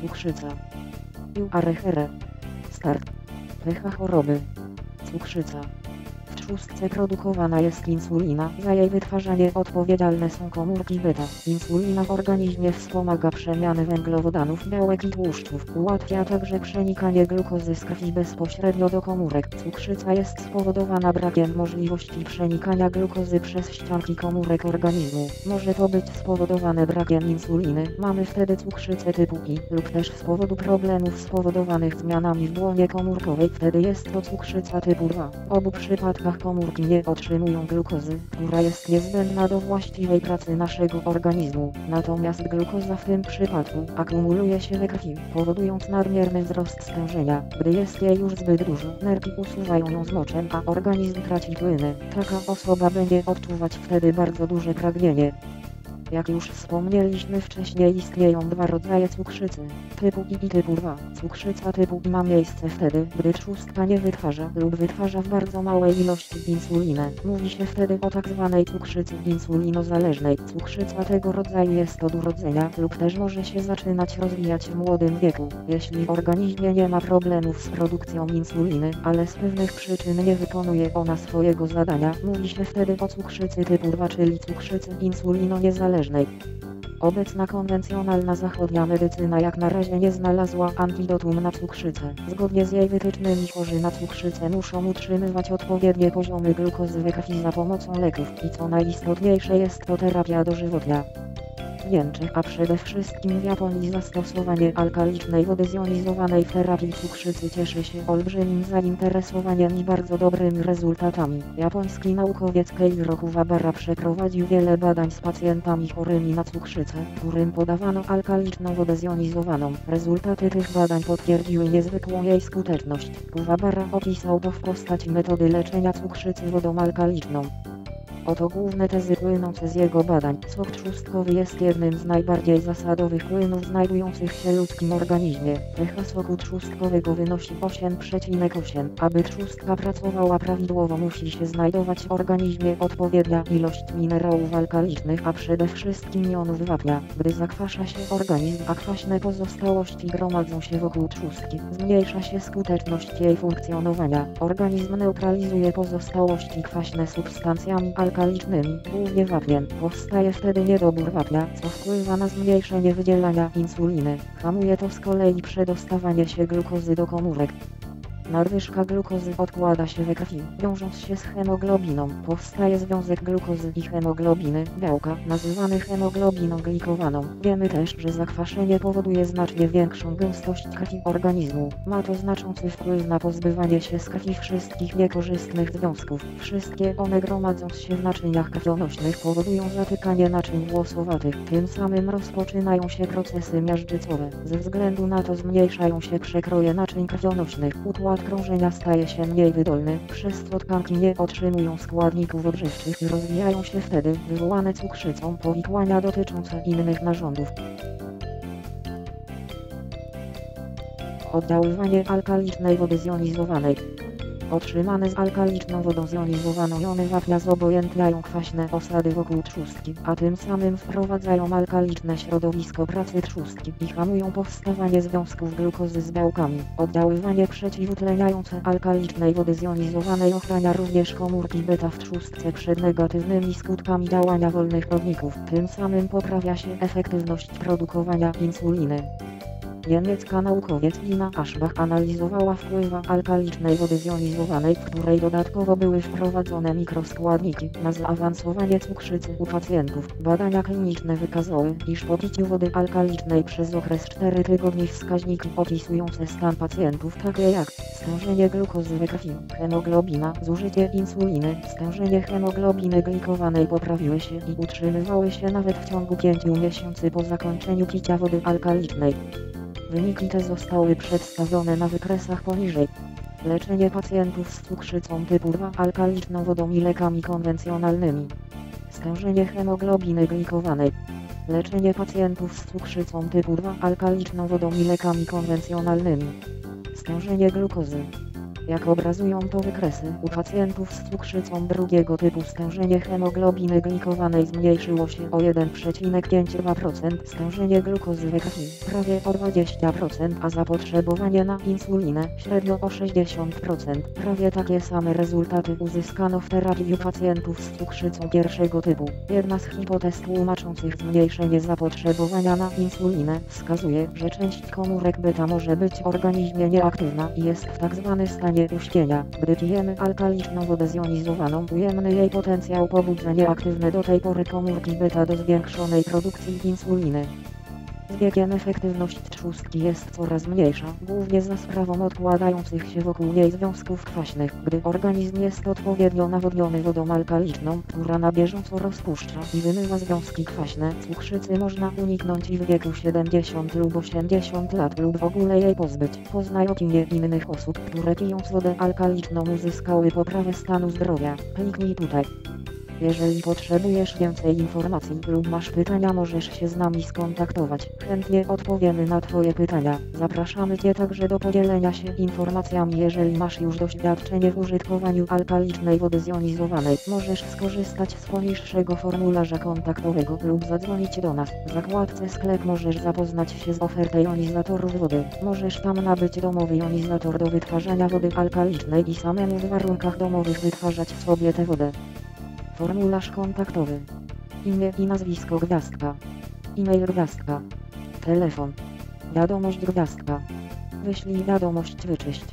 Cukrzyca. Juarechere. Start. Pycha choroby. Cukrzyca. Trzustce produkowana jest insulina, za jej wytwarzanie odpowiedzialne są komórki beta. Insulina w organizmie wspomaga przemianę węglowodanów, białek i tłuszczów, ułatwia także przenikanie glukozy z krwi bezpośrednio do komórek. Cukrzyca jest spowodowana brakiem możliwości przenikania glukozy przez ścianki komórek organizmu. Może to być spowodowane brakiem insuliny, mamy wtedy cukrzycę typu I, lub też z powodu problemów spowodowanych zmianami w błonie komórkowej, wtedy jest to cukrzyca typu 2. W obu przypadkach komórki nie otrzymują glukozy, która jest niezbędna do właściwej pracy naszego organizmu. Natomiast glukoza w tym przypadku akumuluje się we krwi, powodując nadmierny wzrost stężenia. Gdy jest jej już zbyt dużo, nerki usuwają ją z moczem, a organizm traci płyny. Taka osoba będzie odczuwać wtedy bardzo duże pragnienie. Jak już wspomnieliśmy wcześniej istnieją dwa rodzaje cukrzycy, typu I i typu 2. Cukrzyca typu I ma miejsce wtedy, gdy trzustka nie wytwarza lub wytwarza w bardzo małej ilości insulinę. Mówi się wtedy o tak zwanej cukrzycy insulinozależnej. Cukrzyca tego rodzaju jest od urodzenia lub też może się zaczynać rozwijać w młodym wieku. Jeśli w organizmie nie ma problemów z produkcją insuliny, ale z pewnych przyczyn nie wykonuje ona swojego zadania, mówi się wtedy o cukrzycy typu 2, czyli cukrzycy insulinoniezależnej. Obecna konwencjonalna zachodnia medycyna jak na razie nie znalazła antidotum na cukrzycę. Zgodnie z jej wytycznymi chorzy na cukrzycę muszą utrzymywać odpowiednie poziomy glukozy we krwi za pomocą leków i co najistotniejsze jest to terapia dożywotnia. A przede wszystkim w Japonii zastosowanie alkalicznej wody zjonizowanej terapii cukrzycy cieszy się olbrzymim zainteresowaniem i bardzo dobrymi rezultatami. Japoński naukowiec Keiro Kuwabara przeprowadził wiele badań z pacjentami chorymi na cukrzycę, którym podawano alkaliczną wodę zjonizowaną. Rezultaty tych badań potwierdziły niezwykłą jej skuteczność. Kuwabara opisał to w postaci metody leczenia cukrzycy wodą alkaliczną. Oto główne tezy płynące z jego badań. Sok trzustkowy jest jednym z najbardziej zasadowych płynów znajdujących się w ludzkim organizmie. pH soku trzustkowego wynosi 8,8. Aby trzustka pracowała prawidłowo musi się znajdować w organizmie odpowiednia ilość minerałów alkalicznych, a przede wszystkim jonów wapnia. Gdy zakwasza się organizm, a kwaśne pozostałości gromadzą się wokół trzustki, zmniejsza się skuteczność jej funkcjonowania. Organizm neutralizuje pozostałości kwaśne substancjami alkalicznymi alkalicznymi, głównie wapniem. Powstaje wtedy niedobór wapnia, co wpływa na zmniejszenie wydzielania insuliny. Hamuje to z kolei przedostawanie się glukozy do komórek. Nadwyżka glukozy odkłada się we krwi, wiążąc się z hemoglobiną. Powstaje związek glukozy i hemoglobiny, białka, nazywany hemoglobiną glikowaną. Wiemy też, że zakwaszenie powoduje znacznie większą gęstość krwi organizmu. Ma to znaczący wpływ na pozbywanie się z krwi wszystkich niekorzystnych związków. Wszystkie one gromadząc się w naczyniach krwionośnych powodują zatykanie naczyń włosowatych. Tym samym rozpoczynają się procesy miażdżycowe. Ze względu na to zmniejszają się przekroje naczyń krwionośnych. Utład układ staje się mniej wydolny, przez co tkanki nie otrzymują składników odżywczych i rozwijają się wtedy wywołane cukrzycą powikłania dotyczące innych narządów. Oddziaływanie alkalicznej wody zjonizowanej Otrzymane z alkaliczną wodą zjonizowaną jony wapnia zobojętniają kwaśne osady wokół trzustki, a tym samym wprowadzają alkaliczne środowisko pracy trzustki i hamują powstawanie związków glukozy z białkami. Oddziaływanie przeciwutleniające alkalicznej wody zjonizowanej ochrania również komórki beta w trzustce przed negatywnymi skutkami działania wolnych rodników. Tym samym poprawia się efektywność produkowania insuliny. Niemiecka naukowiec Lina Aschbach analizowała wpływ alkalicznej wody zjonizowanej, w której dodatkowo były wprowadzone mikroskładniki na zaawansowanie cukrzycy u pacjentów. Badania kliniczne wykazały, iż po piciu wody alkalicznej przez okres 4 tygodni wskaźniki opisujące stan pacjentów takie jak stężenie glukozy we krwi, hemoglobina, zużycie insuliny, stężenie hemoglobiny glikowanej poprawiły się i utrzymywały się nawet w ciągu 5 miesięcy po zakończeniu picia wody alkalicznej. Wyniki te zostały przedstawione na wykresach poniżej. Leczenie pacjentów z cukrzycą typu 2 alkaliczną wodą i lekami konwencjonalnymi. Stężenie hemoglobiny glikowanej. Leczenie pacjentów z cukrzycą typu 2 alkaliczną wodą i lekami konwencjonalnymi. Stężenie glukozy. Jak obrazują to wykresy, u pacjentów z cukrzycą drugiego typu stężenie hemoglobiny glikowanej zmniejszyło się o 1,52%, stężenie glukozy we krwi prawie o 20%, a zapotrzebowanie na insulinę średnio o 60%. Prawie takie same rezultaty uzyskano w terapii u pacjentów z cukrzycą pierwszego typu. Jedna z hipotez tłumaczących zmniejszenie zapotrzebowania na insulinę wskazuje, że część komórek beta może być w organizmie nieaktywna i jest w tzw. Tak stanie uśpienia. Gdy pijemy alkaliczną wodę zjonizowaną, ujemny jej potencjał pobudza nieaktywne do tej pory komórki beta do zwiększonej produkcji insuliny. Z wiekiem efektywność trzustki jest coraz mniejsza, głównie za sprawą odkładających się wokół niej związków kwaśnych. Gdy organizm jest odpowiednio nawodniony wodą alkaliczną, która na bieżąco rozpuszcza i wymywa związki kwaśne, cukrzycy można uniknąć i w wieku 70 lub 80 lat lub w ogóle jej pozbyć. Poznaj opinie innych osób, które pijąc wodę alkaliczną uzyskały poprawę stanu zdrowia. Kliknij tutaj. Jeżeli potrzebujesz więcej informacji lub masz pytania możesz się z nami skontaktować. Chętnie odpowiemy na Twoje pytania. Zapraszamy Cię także do podzielenia się informacjami jeżeli masz już doświadczenie w użytkowaniu alkalicznej wody zjonizowanej. Możesz skorzystać z poniższego formularza kontaktowego lub zadzwonić do nas. W zakładce sklep możesz zapoznać się z ofertą jonizatorów wody. Możesz tam nabyć domowy jonizator do wytwarzania wody alkalicznej i samemu w warunkach domowych wytwarzać sobie tę wodę. Formularz kontaktowy. Imię i nazwisko gwiazdka. E-mail gwiazdka. Telefon. Wiadomość gwiazdka. Wyślij wiadomość wyczyść.